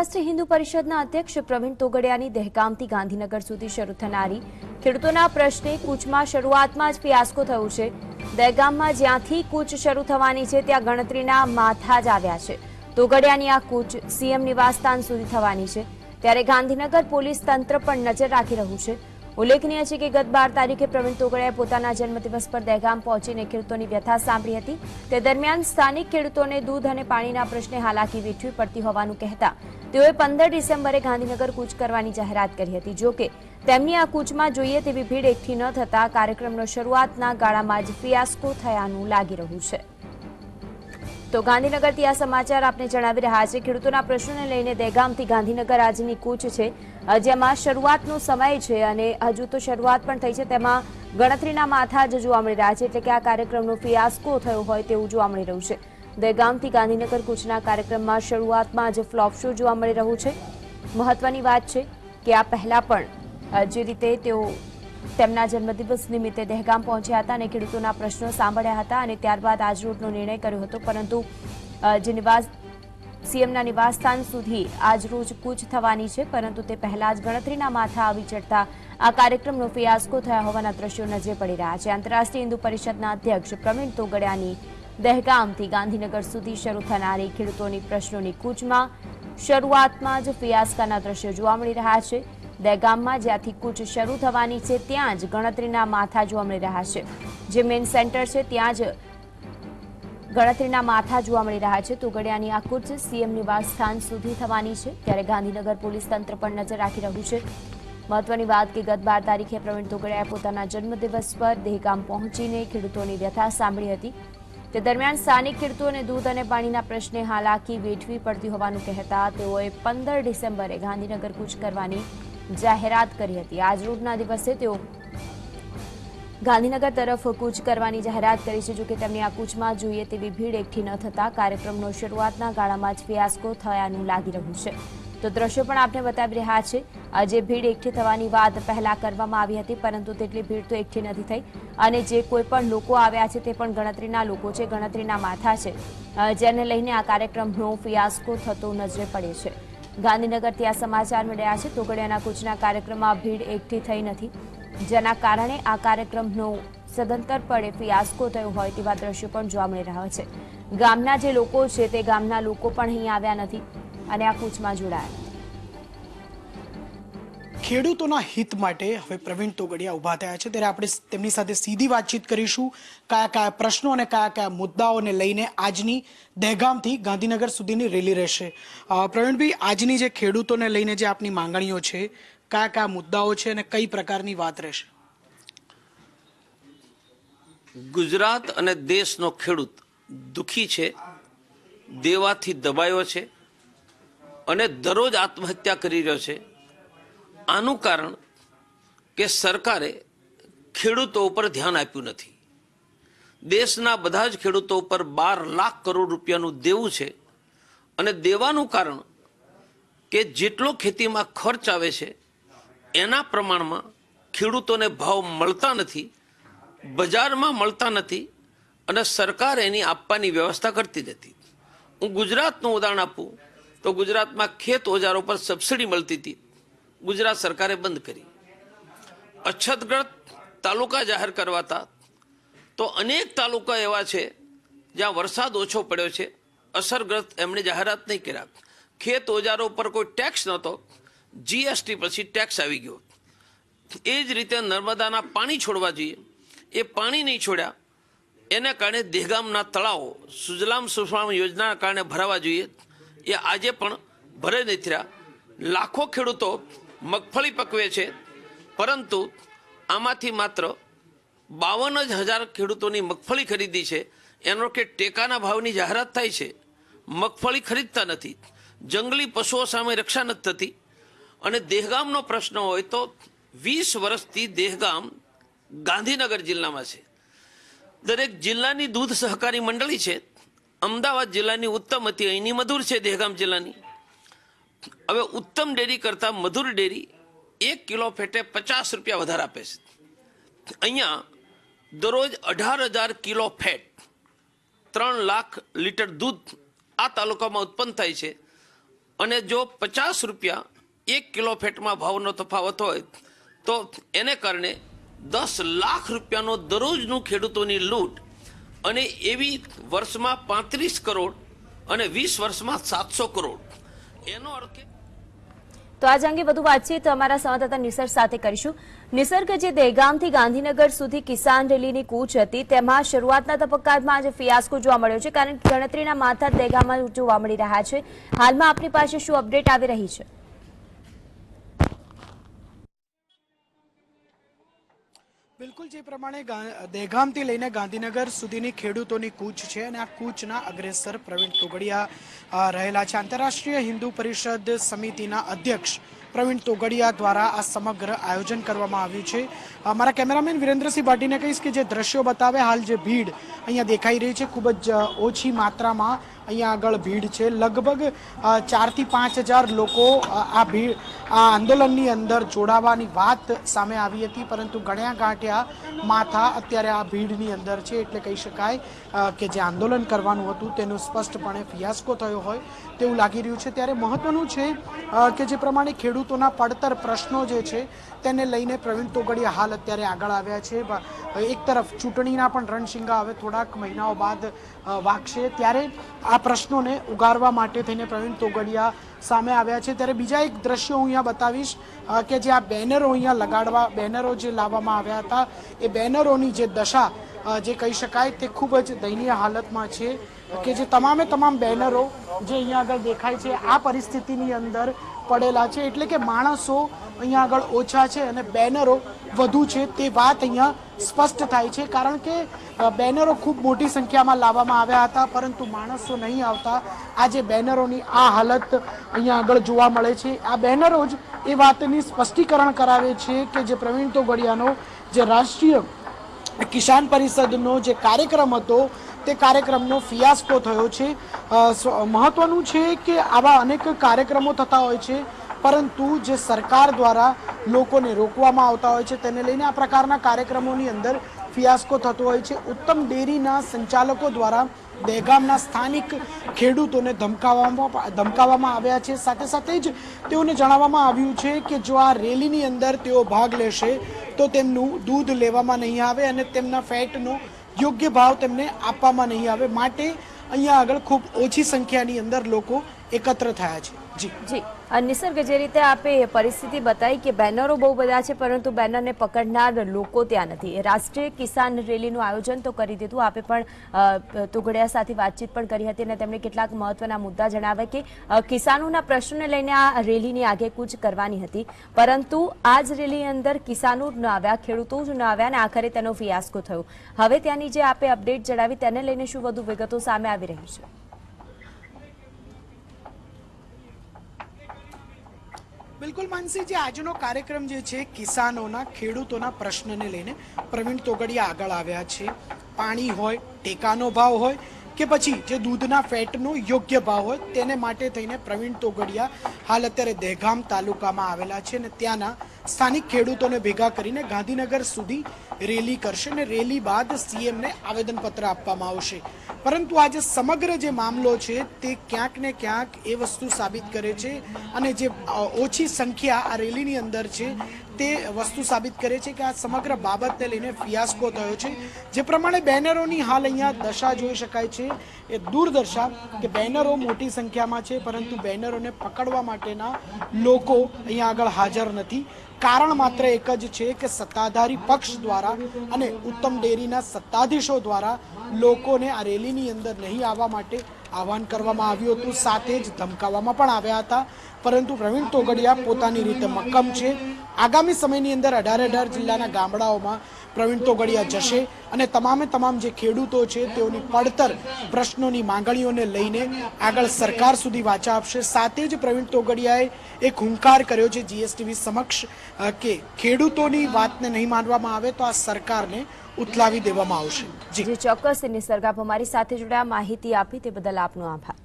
રાષ્ટ્રીય હિન્દુ પરિષદના અધ્યક્ષ પ્રવીણ તોગડિયાની દહેગામથી ગાંધીનગર સુધી શરૂ થનારી ખેડૂતોના પ્રશ્ને કૂચમાં શરૂઆતમાં જ ફિયાસ્કો થયો છે. દહેગામમાં જ્યાંથી કૂચ શરૂ થવાની છે, ત્યાં ગણતરીના માથા જ આવ્યા છે. તોગડિયાની આ કૂચ સીએમ નિવાસસ્થાન સુધી થવાની છે. ત્યારે ગાંધીનગર પોલીસ તંત્ર પણ નજર રાખી રહ્યું છે. ઉલ્લેખનીય છે કે ગત બાર તારીખે પ્રવીણ તોગડિયાએ પોતાના જન્મદિવસ પર દહેગામ પહોંચીને ખેડૂતોની વ્યથા સાંભળી હતી. તે દરમિયાન સ્થાનિક ખેડૂતોને દૂધ અને પાણીના પ્રશ્ને હાલાકી વેઠવી પડતી હોવાનું કહેતા તેઓએ પંદર ડિસેમ્બરે ગાંધીનગર કૂચ કરવાની જાહેરાત કરી હતી. જો કે તેમની આ કૂચમાં જોઈએ તેવી ભીડ એકઠી ન થતા કાર્યક્રમનો શરૂઆતના ગાળામાં જ ફિયાસ્કો થયાનું લાગી રહ્યું છે. તો ગાંધીનગરથી આ સમાચાર આપને જણાવી રહ્યા છે. ખેડૂતોના પ્રશ્નોને લઈને દહેગામથી ગાંધીનગર આજની કૂચ છે. જેમાં શરૂઆતનો સમય છે અને હજુ તો શરૂઆત પણ થઈ છે. તેમાં ગણતરીના માથા જ જોવા મળી રહ્યા છે. એટલે કે આ કાર્યક્રમનો ફિયાસ્કો થયો હોય તેવું જોવા મળી રહ્યું છે. દહેગામથી ગાંધીનગર કૂચના કાર્યક્રમમાં શરૂઆતમાં જ ફ્લોપ શો જોવા મળી રહ્યું છે. મહત્વની વાત છે કે આ પહેલા પણ જે રીતે તેઓ તેમના જન્મદિવસ નિમિત્તે દહેગામ પહોંચ્યા હતા અને ખેડૂતોના પ્રશ્નો સાંભળ્યા હતા અને ત્યારબાદ આજરોજનો નિર્ણય કર્યો હતો. પરંતુ જે નિવાસ, સીએમના નિવાસસ્થાન સુધી આજરોજ કૂચ થવાની છે, પરંતુ તે પહેલા જ ગણતરીના માથા આવી ચડતા આ કાર્યક્રમનો ફિયાસ્કો થયા હોવાના દ્રશ્યો નજરે પડી રહ્યા છે. આંતરરાષ્ટ્રીય હિન્દુ પરિષદના અધ્યક્ષ પ્રવીણ તોગડિયાની દહેગામથી ગાંધીનગર સુધી શરૂ થનારી ખેડૂતોની પ્રશ્નોની કૂચમાં શરૂઆતમાં જ ફિયાસ્કાના દ્રશ્યો જોવા મળી રહ્યા છે. દહેગામમાં, જ્યાંથી કૂચ શરૂ થવાની છે, ત્યાં જ ગણતરીના માથા જોવા મળી રહ્યા છે. જે મેઇન સેન્ટર છે, ત્યાં જ ગણતરીના માથા જોવા મળી રહ્યા છે. તોગડિયાની આ કૂચ સીએમ નિવાસસ્થાન સુધી થવાની છે, ત્યારે ગાંધીનગર પોલીસ તંત્ર પણ નજર રાખી રહ્યું છે. મહત્વની વાત કે ગત બાર તારીખે પ્રવીણ તોગડિયાએ પોતાના જન્મદિવસ પર દહેગામ પહોંચીને ખેડૂતોની વ્યથા સાંભળી હતી. તે દરમિયાન સ્થાનિક ખેડૂતોને દૂધ અને પાણીના પ્રશ્ને હાલાકી વેઠવી પડતી હોવાનું કહેતા તેઓએ પંદર ડિસેમ્બરે ગાંધીનગર કૂચ કરવાની જાહેરાત કરી હતી. આજરોજના દિવસે તેઓ ગાંધીનગર તરફ કૂચ કરવાની જાહેરાત કરી છે. જોકે તેમની આ કૂચમાં જોઈએ તેવી ભીડ એકઠી ન થતા કાર્યક્રમનો શરૂઆતના ગાળામાં જ ફિયાસ્કો થયાનું લાગી રહ્યું છે. તો દ્રશ્યો પણ આપને બતાવી રહ્યા છે. આજે ભીડ એકઠી થવાની વાત પહેલા કરવામાં આવી હતી, પરંતુ તેટલી ભીડ તો એકઠી નથી થઈ. અને જે કોઈ પણ લોકો આવ્યા છે તે પણ ગણતરીના લોકો છે, ગણતરીના માથા છે. જેને લઈને આ કાર્યક્રમનો ફિયાસ્કો થતો નજરે પડે છે. ગાંધીનગરથી આ સમાચાર મળ્યા છે. તોગડિયાના કૂચના કાર્યક્રમમાં ભીડ એકઠી થઈ નથી. જેના કારણે આ કાર્યક્રમનો સદંતરપણે ફિયાસ્કો થયો હોય તેવા દ્રશ્યો પણ જોવા મળી રહ્યા છે. ગામના જે લોકો છે તે ગામના લોકો પણ અહીં આવ્યા નથી અને આ કૂચમાં જોડાયા. ખેડૂતોના હિત માટે હવે પ્રવીણ તોગડિયા ઊભા થયા છે. ત્યારે આપણે તેમની સાથે સીધી વાતચીત કરીશું. કયા કયા પ્રશ્નો અને કયા કયા મુદ્દાઓને લઈને આજની દહેગામથી ગાંધીનગર સુધીની રેલી રહેશે. પ્રવીણભાઈ, આજની જે ખેડૂતોને લઈને જે આપની માંગણીઓ છે, કયા કયા મુદ્દાઓ છે અને કઈ પ્રકારની વાત રહેશે? ગુજરાત અને દેશનો ખેડૂત દુઃખી છે, દેવાથી દબાયો છે અને દરરોજ આત્મહત્યા કરી રહ્યો છે. આનું કારણ કે સરકારે ખેડૂતો ઉપર ધ્યાન આપ્યું નથી. દેશના બધા જ ખેડૂતો ઉપર બાર લાખ કરોડ રૂપિયાનું દેવું છે અને દેવાનું કારણ કે જેટલો ખેતીમાં ખર્ચ આવે છે, એના પ્રમાણમાં ખેડૂતોને ભાવ મળતા નથી, બજારમાં મળતા નથી અને સરકાર એની આપવાની વ્યવસ્થા કરતી નથી. હું ગુજરાતનું ઉદાહરણ આપું તો ગુજરાતમાં ખેત ઓજારો પર સબસિડી મળતી હતી. ગુજરાત સરકારે બંધ કરી. અછતગ્રસ્ત તાલુકા જાહેર કરવાતા તો અનેક તાલુકા એવા છે જ્યાં વરસાદ ઓછો પડ્યો છે. અસરગ્રસ્ત એમણે જાહેરાત નહીં કર્યા. ખેત ઓજારો પર કોઈ ટેક્સ નહોતો. જીએસટી પછી ટેક્સ આવી ગયો. એ જ રીતે નર્મદાના પાણી છોડવા જોઈએ. એ પાણી નહીં છોડ્યા. એને કારણે દેહગામના તળાવો, સુજલામ સુફલામ યોજનાના કારણે ભરાવા જોઈએ. એ આજે પણ ભરે નથી રહ્યા લાખો ખેડૂતો મગફળી પકવે છે. પરંતુ આમાંથી માત્ર બાવન જ હજાર ખેડૂતોની મગફળી ખરીદી છે. એનો કે ટેકાના ભાવની જાહેરાત થાય છે. મગફળી ખરીદતા નથી. જંગલી પશુઓ સામે રક્ષા નથી થતી. અને દેહગામનો પ્રશ્ન હોય તો વીસ વર્ષથી દેહગામ ગાંધીનગર જિલ્લામાં છે. દરેક જિલ્લાની દૂધ સહકારી મંડળી છે. અમદાવાદ જિલ્લાની ઉત્તમ હતી અહીંની મધુર છે દેહગામ જિલ્લાની. હવે ઉત્તમ ડેરી કરતાં મધુર ડેરી એક કિલો ફેટે પચાસ રૂપિયા વધારે આપે છે. અહીંયા દરરોજ અઢાર હજાર કિલો ફેટ, ત્રણ લાખ લીટર દૂધ આ તાલુકામાં ઉત્પન્ન થાય છે. અને જો પચાસ રૂપિયા એક કિલો ફેટમાં ભાવનો તફાવત હોય, તો એને કારણે દસ લાખ રૂપિયાનો દરરોજનું ખેડૂતોની લૂંટ અને એવી વર્ષમાં પાંત્રીસ કરોડ અને વીસ વર્ષમાં સાતસો કરોડ એનો અર્થ કે? તો આજ અંગે વધુ વાતચીત અમારા સંવાદદાતા નિસર્ગ સાથે કરીશું. નિસર્ગ જે દહેગામથી ગાંધીનગર સુધી કિસાન રેલીની કૂચ હતી, તેમાં શરૂઆતના તબક્કામાં આજે ફિયાસ્કો જોવા મળ્યો છે, કારણ કે ગણતરીના માથા દહેગામમાં જોવા મળી રહ્યા છે. હાલમાં આપની પાસે શું અપડેટ આવી રહી છે? બિલકુલ, જે પ્રમાણે દહેગામથી લઈને ગાંધીનગર સુધીની ખેડૂતોની કૂચ છે અને આ કૂચના અગ્રેસર પ્રવીણ તોગડિયા રહેલા છે. આંતરરાષ્ટ્રીય હિન્દુ પરિષદ સમિતિના અધ્યક્ષ પ્રવીણ તોગડિયા દ્વારા આ સમગ્ર આયોજન કરવામાં આવ્યું છે. મારા કેમેરામેન વિરેન્દ્રસિંહ ભાટીને કહીશ કે જે દ્રશ્યો બતાવે, હાલ જે ભીડ અહીંયા દેખાઈ રહી છે, ખૂબ જ ઓછી માત્રામાં અહીંયા આગળ ભીડ છે. લગભગ ચારથી પાંચ હજાર લોકો આ ભીડ, આ આંદોલનની અંદર જોડાવાની વાત સામે આવી હતી, પરંતુ ગણ્યા ગાંઠ્યા માથા અત્યારે આ ભીડની અંદર છે. એટલે કહી શકાય કે જે આંદોલન કરવાનું હતું તેનું સ્પષ્ટપણે ફિયાસ્કો થયો હોય તેવું લાગી રહ્યું છે. ત્યારે મહત્વનું છે કે જે પ્રમાણે ખેડૂતોના પડતર પ્રશ્નો જે છે તેને લઈને પ્રવીણ તોગડિયા હાલ અત્યારે આગળ આવ્યા છે. એક તરફ ચૂંટણીના પણ રણશિંગા હવે થોડાક મહિનાઓ બાદ વાગશે. ત્યારે આ પ્રશ્નોને ઉગારવા માટે થઈને પ્રવીણ તોગડિયા સામે આવ્યા છે. ત્યારે બીજા એક દ્રશ્યો હું અહીંયા બતાવીશ કે જે આ બેનરો અહીંયા લગાડવા, બેનરો જે લાવવામાં આવ્યા હતા, એ બેનરોની જે દશા જે કહી શકાય તે ખૂબ જ દયનીય હાલતમાં છે, કે જે તમામે તમામ બેનરો જે અહીંયા આગળ દેખાય છે, આ પરિસ્થિતિની અંદર પડેલા છે એટલે કે માણસો અહીંયા આગળ ઓછા છે અને બેનરો વધુ છે તે વાત અહીંયા સ્પષ્ટ થાય છે કારણ કે બેનરો ખૂબ મોટી સંખ્યામાં લાવવામાં આવ્યા હતા, પરંતુ માણસો નહીં આવતા. આજે બેનરોની આ હાલત અહીંયા આગળ જોવા મળે છે. આ બેનરો જ એ વાતની સ્પષ્ટીકરણ કરાવે છે કે જે પ્રવીણ તોગડિયાનો જે રાષ્ટ્રીય કિસાન પરિષદનો જે કાર્યક્રમ હતો તે કાર્યક્રમનો ફિયાસ્કો થયો છે. મહત્વનું છે કે આવા અનેક કાર્યક્રમો થતા હોય છે, પરંતુ જે સરકાર દ્વારા લોકોને રોકવામાં આવતા હોય છે, તેને લઈને આ પ્રકારના કાર્યક્રમોની અંદર ફિયાસ્કો થતો હોય છે. ઉત્તમ ડેરીના સંચાલકો દ્વારા દહેગામના સ્થાનિક ખેડૂતોને ધમકાવવામાં ધમકાવવામાં આવ્યા છે. સાથે સાથે જ તેઓને જણાવવામાં આવ્યું છે કે જો આ રેલીની અંદર તેઓ ભાગ લેશે, તો તેમનું દૂધ લેવામાં નહીં આવે અને તેમના ફેટનો યોગ્ય ભાવ તેમને આપવામાં નહીં આવે. માટે અહીંયા આગળ ખૂબ ઓછી સંખ્યાની અંદર લોકો એકત્ર થયા છે. જી. જી. નિસર્ગ જે રીતે આપે પરિસ્થિતિ બતાવી કે બેનરો બહુ બધા છે, પરંતુ બેનરને પકડનાર લોકો ત્યાં નથી. રાષ્ટ્રીય કિસાન રેલીનું આયોજન તો કરી દીધું. આપે પણ તુગડિયા સાથે વાતચીત પણ કરી હતી અને તેમણે કેટલાક મહત્વના મુદ્દા જણાવ્યા કે કિસાનોના પ્રશ્નોને લઈને આ રેલીની આગેકૂચ કરવાની હતી. પરંતુ આ જ રેલી અંદર કિસાનો ન આવ્યા, ખેડૂતો જ ન આવ્યા અને આખરે તેનો ફિયાસ્કો થયો. હવે ત્યાંની જે આપે અપડેટ જણાવી, તેને લઈને શું વધુ વિગતો સામે આવી રહી છે? બિલકુલ માનસી જે આજનો કાર્યક્રમ જે છે, કિસાનોના ખેડૂતોના પ્રશ્નને લઈને પ્રવીણ તોગડિયા આગળ આવ્યા છે. પાણી હોય, ટેકાનો ભાવ હોય કે પછી જે દૂધના ફેટનો યોગ્ય ભાવ હોય તેને માટે થઈને પ્રવીણ તોગડિયા હાલ અત્યારે દહેગામ તાલુકામાં આવેલા છે અને ત્યાંના સ્થાનિક ખેડૂતોને ભેગા કરીને ગાંધીનગર સુધી રેલી કરશે અને રેલી બાદ સીએમને આવેદનપત્ર આપવામાં આવશે. પરંતુ આજે સમગ્ર જે મામલો છે તે ક્યાંક ને ક્યાંક એ વસ્તુ સાબિત કરે છે અને જે ઓછી સંખ્યા આ રેલીની અંદર છે તે વસ્તુ સાબિત કરે છે કે આ સમગ્ર બાબતને લઈને ફિયાસ્કો થયો છે. જે પ્રમાણે બેનરોની હાલ અહીંયા દશા જોઈ શકાય છે. એ દૂરદર્શા કે બેનરો મોટી સંખ્યામાં છે, પરંતુ બેનરોને પકડવા માટેના લોકો અહીંયા આગળ હાજર નથી. કારણ માત્ર એક જ છે કે સત્તાધારી પક્ષ દ્વારા અને ઉત્તમ ડેરીના સત્તાધીશો દ્વારા લોકોને આ રેલીની અંદર નહીં આવવા માટે આહવાન કરવામાં આવ્યું હતું. સાથે જ ધમકાવવામાં પણ આવ્યા હતા. પરંતુ પ્રવીણ તોગડિયા પોતાની રીતે મક્કમ છે. આગામી સમયની અંદર અઢાર અઢાર જિલ્લાના ગામડાઓમાં પ્રવીણ તોગડિયા જશે અને તમામે તમામ જે ખેડૂતો છે તેઓની પડતર પ્રશ્નોની માંગણીઓને લઈને આગળ સરકાર સુધી વાચા આપશે. સાથે જ પ્રવીણ તોગડિયાએ એક હુંકાર કર્યો છે જીએસટીવી સમક્ષ કે ખેડૂતોની વાતને નહીં માનવામાં આવે તો આ સરકારને ઉથલાવી દેવામાં આવશે. જી. ચોક્કસ નિસર્ગ અમારી સાથે જોડાયા. માહિતી આપી તે બદલ આપનો આભાર.